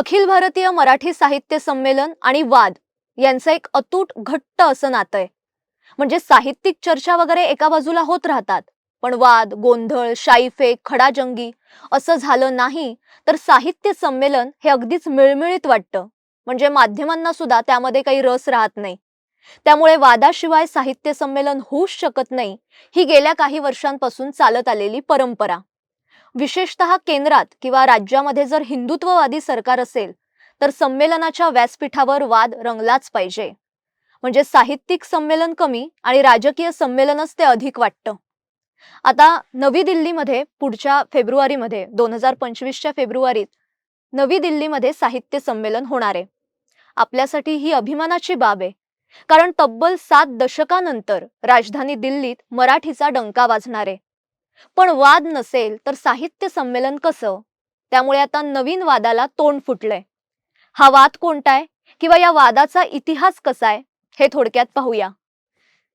अखिल भारतीय मराठी साहित्य संमेलन आणि वाद यांचं एक अतूट घट्ट असं नातं आहे. म्हणजे साहित्यिक चर्चा वगैरे एका बाजूला होत राहतात पण वाद गोंधळ शाईफेक खडाजंगी असं झालं नाही तर साहित्य संमेलन हे अगदीच मिळमिळीत वाटतं. म्हणजे माध्यमांना सुद्धा त्यामध्ये काही रस राहत नाही. त्यामुळे वादाशिवाय साहित्य संमेलन होऊच शकत नाही ही गेल्या काही वर्षांपासून चालत आलेली परंपरा. विशेषतः केंद्रात किंवा राज्यामध्ये जर हिंदुत्ववादी सरकार असेल तर संमेलनाच्या व्यासपीठावर वाद रंगलाच पाहिजे. म्हणजे साहित्यिक संमेलन कमी आणि राजकीय संमेलनच ते अधिक वाटतं. आता नवी दिल्लीमध्ये पुढच्या फेब्रुवारीमध्ये दोन हजार पंचवीसच्या फेब्रुवारीत नवी दिल्लीमध्ये साहित्य संमेलन होणार आहे. आपल्यासाठी ही अभिमानाची बाब आहे. कारण तब्बल सात दशकानंतर राजधानी दिल्लीत मराठीचा डंका वाजणार आहे. पण वाद नसेल तर साहित्य संमेलन कसं? त्यामुळे आता नवीन वादाला तोंड फुटलंय. हा वाद कोणता आहे किंवा या वादाचा इतिहास कसा आहे हे थोडक्यात पाहूया.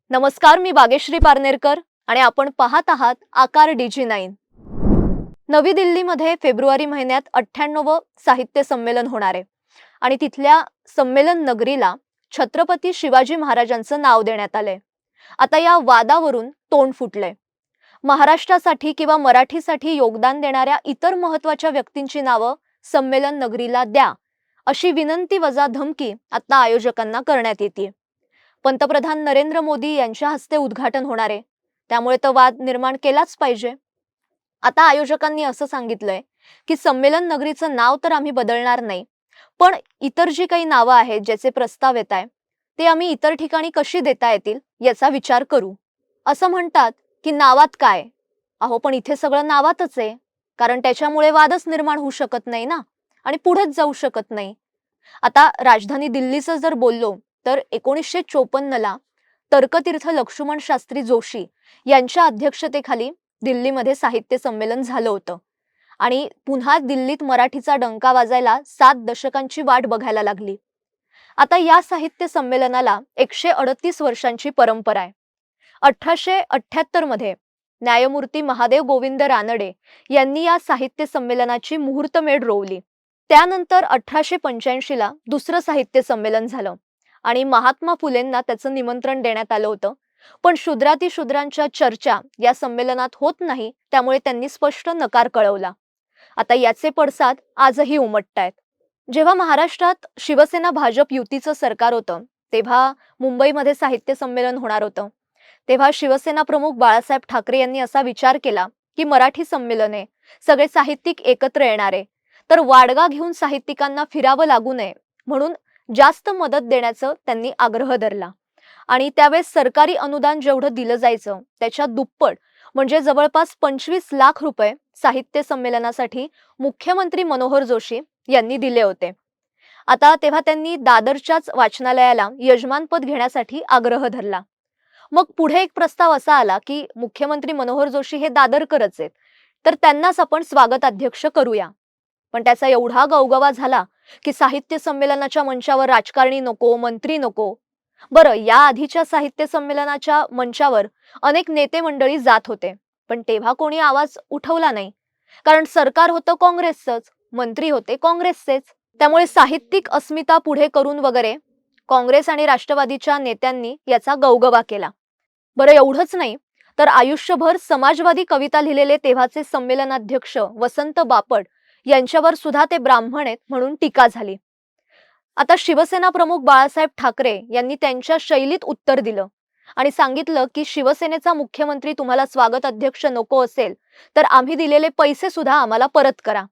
नमस्कार मी बागेश्री पारनेरकर आणि आपण पाहत आहात आकार डीजी नाईन. नवी दिल्लीमध्ये फेब्रुवारी महिन्यात अठ्ठ्याण्णव साहित्य संमेलन होणार आहे. आणि तिथल्या संमेलन नगरीला छत्रपती शिवाजी महाराजांचं नाव देण्यात आलंय. आता या वादावरून तोंड फुटलंय. महाराष्ट्रासाठी किंवा मराठीसाठी योगदान देणाऱ्या इतर महत्त्वाच्या व्यक्तींची नावं संमेलन नगरीला द्या अशी विनंती वजा धमकी आता आयोजकांना करण्यात येते पंतप्रधान नरेंद्र मोदी यांच्या हस्ते उद्घाटन होणार. आहे त्यामुळे तो वाद निर्माण केलाच पाहिजे. आता आयोजकांनी असं सांगितलंय की संमेलन नगरीचं नाव तर आम्ही बदलणार नाही पण इतर जी काही नावं आहेत ज्याचे प्रस्ताव येत आहे ते आम्ही इतर ठिकाणी कशी देता येतील याचा विचार करू. असं म्हणतात की नावात काय? अहो पण इथे सगळं नावातच आहे. कारण त्याच्यामुळे वादच निर्माण होऊ शकत नाही ना? आणि पुढेच जाऊ शकत नाही. आता राजधानी दिल्लीचं जर बोललो तर एकोणीसशे चोपन्नला तर्कतीर्थ लक्ष्मण शास्त्री जोशी यांच्या अध्यक्षतेखाली दिल्लीमध्ये साहित्य संमेलन झालं होतं. आणि पुन्हा दिल्लीत मराठीचा डंका वाजायला सात दशकांची वाट बघायला लागली. आता या साहित्य संमेलनाला एकशे अडतीस वर्षांची परंपरा आहे. अठराशे अठ्याहत्तरमध्ये न्यायमूर्ती महादेव गोविंद रानडे यांनी या साहित्य संमेलनाची मुहूर्तमेढ रोवली. त्यानंतर अठराशे पंच्याऐंशीला दुसरं साहित्य संमेलन झालं आणि महात्मा फुलेंना त्याचं निमंत्रण देण्यात आलं होतं. पण शूद्राती शूद्रांच्या चर्चा या संमेलनात होत नाही त्यामुळे त्यांनी स्पष्ट नकार कळवला. आता याचे पडसाद आजही उमटतायत. जेव्हा महाराष्ट्रात शिवसेना भाजप युतीचं सरकार होतं तेव्हा मुंबईमध्ये साहित्य संमेलन होणार होतं. तेव्हा शिवसेना प्रमुख बाळासाहेब ठाकरे यांनी असा विचार केला की मराठी संमेलने सगळे साहित्यिक एकत्र येणारे तर वाडगा घेऊन साहित्यिकांना फिरावं लागू नये म्हणून जास्त मदत देण्याचं त्यांनी आग्रह धरला. आणि त्यावेळेस सरकारी अनुदान जेवढं दिलं जायचं त्याच्या दुप्पट म्हणजे जवळपास पंचवीस लाख रुपये साहित्य संमेलनासाठी मुख्यमंत्री मनोहर जोशी यांनी दिले होते. आता तेव्हा त्यांनी दादरच्याच वाचनालयाला यजमानपद घेण्यासाठी आग्रह धरला. मग पुढे एक प्रस्ताव असा आला की मुख्यमंत्री मनोहर जोशी हे दादरकरच आहेत. तर त्यांनाच आपण स्वागत अध्यक्ष करूया. पण त्याचा एवढा गवगवा झाला की साहित्य संमेलनाच्या मंचावर राजकारणी नको मंत्री नको. बरं या आधीच्या साहित्य संमेलनाच्या मंचावर अनेक नेते मंडळी जात होते पण तेव्हा कोणी आवाज उठवला नाही. कारण सरकार होतं काँग्रेसचंच मंत्री होते काँग्रेसचेच. त्यामुळे साहित्यिक अस्मिता पुढे करून वगैरे काँग्रेस आणि राष्ट्रवादीच्या नेत्यांनी याचा गवगवा केला. बरं एवढंच नाही तर आयुष्यभर समाजवादी कविता लिहिलेले तेव्हाचे संमेलनाध्यक्ष वसंत बापट यांच्यावर सुद्धा ते ब्राह्मण आहेत म्हणून टीका झाली. आता शिवसेना प्रमुख बाळासाहेब ठाकरे यांनी त्यांच्या शैलीत उत्तर दिलं आणि सांगितलं की शिवसेनेचा मुख्यमंत्री तुम्हाला स्वागत अध्यक्ष नको असेल तर आम्ही दिलेले पैसे सुद्धा आम्हाला परत करा.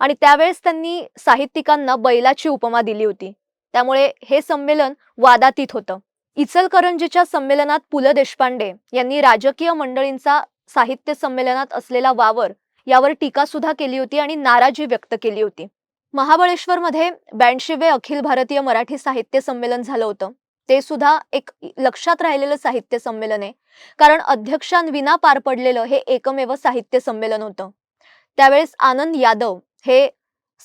आणि त्यावेळेस त्यांनी साहित्यिकांना बैलाची उपमा दिली होती. त्यामुळे हे संमेलन वादातीत होतं. इचलकरंजीच्या संमेलनात पु ल देशपांडे यांनी राजकीय मंडळींचा साहित्य संमेलनात असलेला वावर यावर टीका सुद्धा केली होती आणि नाराजी व्यक्त केली होती. महाबळेश्वरमध्ये ब्याऐंशीवे अखिल भारतीय मराठी साहित्य संमेलन झालं होतं. ते सुद्धा एक लक्षात राहिलेलं साहित्य संमेलन आहे कारण अध्यक्षांविना पार पडलेलं हे एकमेव साहित्य संमेलन होतं. त्यावेळेस आनंद यादव हे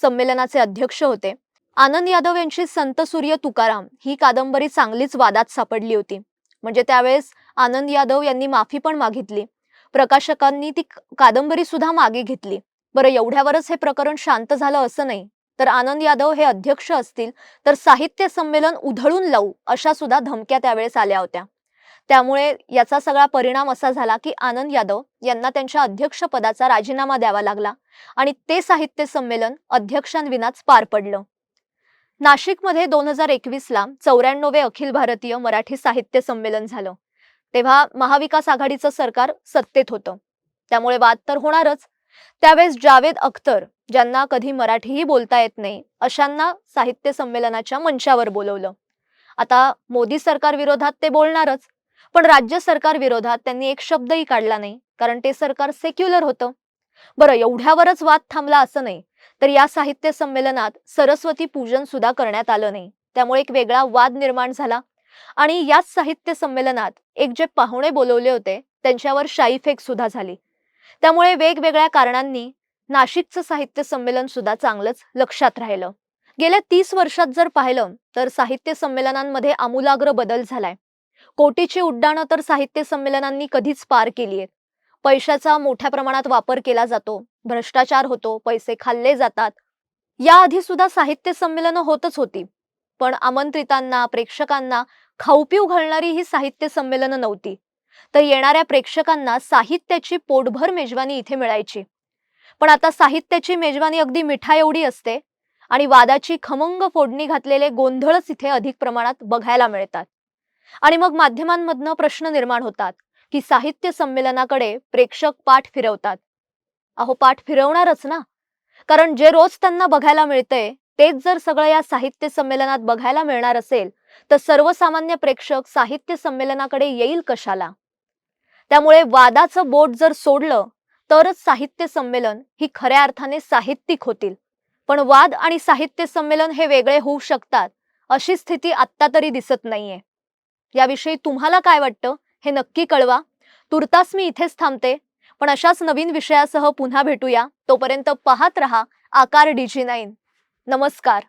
संमेलनाचे अध्यक्ष होते. आनंद यादव यांची संत सूर्य तुकाराम ही कादंबरी चांगलीच वादात सापडली होती. म्हणजे त्यावेळेस आनंद यादव यांनी माफी पण मागितली. प्रकाशकांनी ती कादंबरी सुद्धा मागे घेतली. बरं एवढ्यावरच हे प्रकरण शांत झालं असं नाही. तर आनंद यादव हे अध्यक्ष असतील तर साहित्य संमेलन उधळून लावू अशा सुद्धा धमक्या त्यावेळेस आल्या होत्या. त्यामुळे याचा सगळा परिणाम असा झाला की आनंद यादव यांना त्यांच्या अध्यक्षपदाचा राजीनामा द्यावा लागला आणि ते साहित्य संमेलन अध्यक्षांविनाच पार पडलं. नाशिकमध्ये दोन हजार एकवीसला चौऱ्याण्णवे अखिल भारतीय मराठी साहित्य संमेलन झालं. तेव्हा महाविकास आघाडीचं सरकार सत्तेत होतं. त्यामुळे वाद तर होणारच. त्यावेळेस जावेद अख्तर ज्यांना कधी मराठीही बोलता येत नाही अशांना साहित्य संमेलनाच्या मंचावर बोलवलं. आता मोदी सरकार विरोधात ते बोलणारच. पण राज्य सरकार विरोधात त्यांनी एक शब्दही काढला नाही कारण ते सरकार सेक्युलर होतं. बरं एवढ्यावरच वाद थांबला असं नाही. तर या साहित्य संमेलनात सरस्वती पूजन सुद्धा करण्यात आलं नाही. त्यामुळे एक वेगळा वाद निर्माण झाला. आणि याच साहित्य संमेलनात एक जे पाहुणे बोलवले होते त्यांच्यावर शाईफेक सुद्धा झाली. त्यामुळे वेगवेगळ्या कारणांनी नाशिकचं साहित्य संमेलन सुद्धा चांगलंच लक्षात राहिलं. गेल्या तीस वर्षात जर पाहिलं तर साहित्य संमेलनांमध्ये आमूलाग्र बदल झालाय. कोटीची उड्डाणं तर साहित्य संमेलनांनी कधीच पार केली आहेत पैशाचा मोठ्या प्रमाणात वापर केला जातो. भ्रष्टाचार होतो पैसे खाल्ले जातात. याआधी सुद्धा साहित्य संमेलनं होतच होती. पण आमंत्रितांना प्रेक्षकांना खाऊपिऊ घालणारी ही साहित्य संमेलनं नव्हती. तर येणाऱ्या प्रेक्षकांना साहित्याची पोटभर मेजवानी इथे मिळायची. पण आता साहित्याची मेजवानी अगदी मिठा एवढी असते आणि वादाची खमंग फोडणी घातलेले गोंधळच इथे अधिक प्रमाणात बघायला मिळतात. आणि मग माध्यमांमधनं प्रश्न निर्माण होतात की साहित्य संमेलनाकडे प्रेक्षक पाठ फिरवतात. अहो पाठ फिरवणारच ना. कारण जे रोज त्यांना बघायला मिळतंय तेच जर सगळं या साहित्य संमेलनात बघायला मिळणार असेल तर सर्वसामान्य प्रेक्षक साहित्य संमेलनाकडे येईल कशाला? त्यामुळे वादाचं बोट जर सोडलं तरच साहित्य संमेलन ही खऱ्या अर्थाने साहित्यिक होतील. पण वाद आणि साहित्य संमेलन हे वेगळे होऊ शकतात अशी स्थिती आत्ता तरी दिसत नाहीये. याविषयी तुम्हाला काय वाटतं हे नक्की कळवा. तुर्तास मी इथेच थांबते. पण अशाच नवीन विषयासह पुन्हा भेटूया. तोपर्यंत पाहत रहा आकार डीजी नाईन. नमस्कार.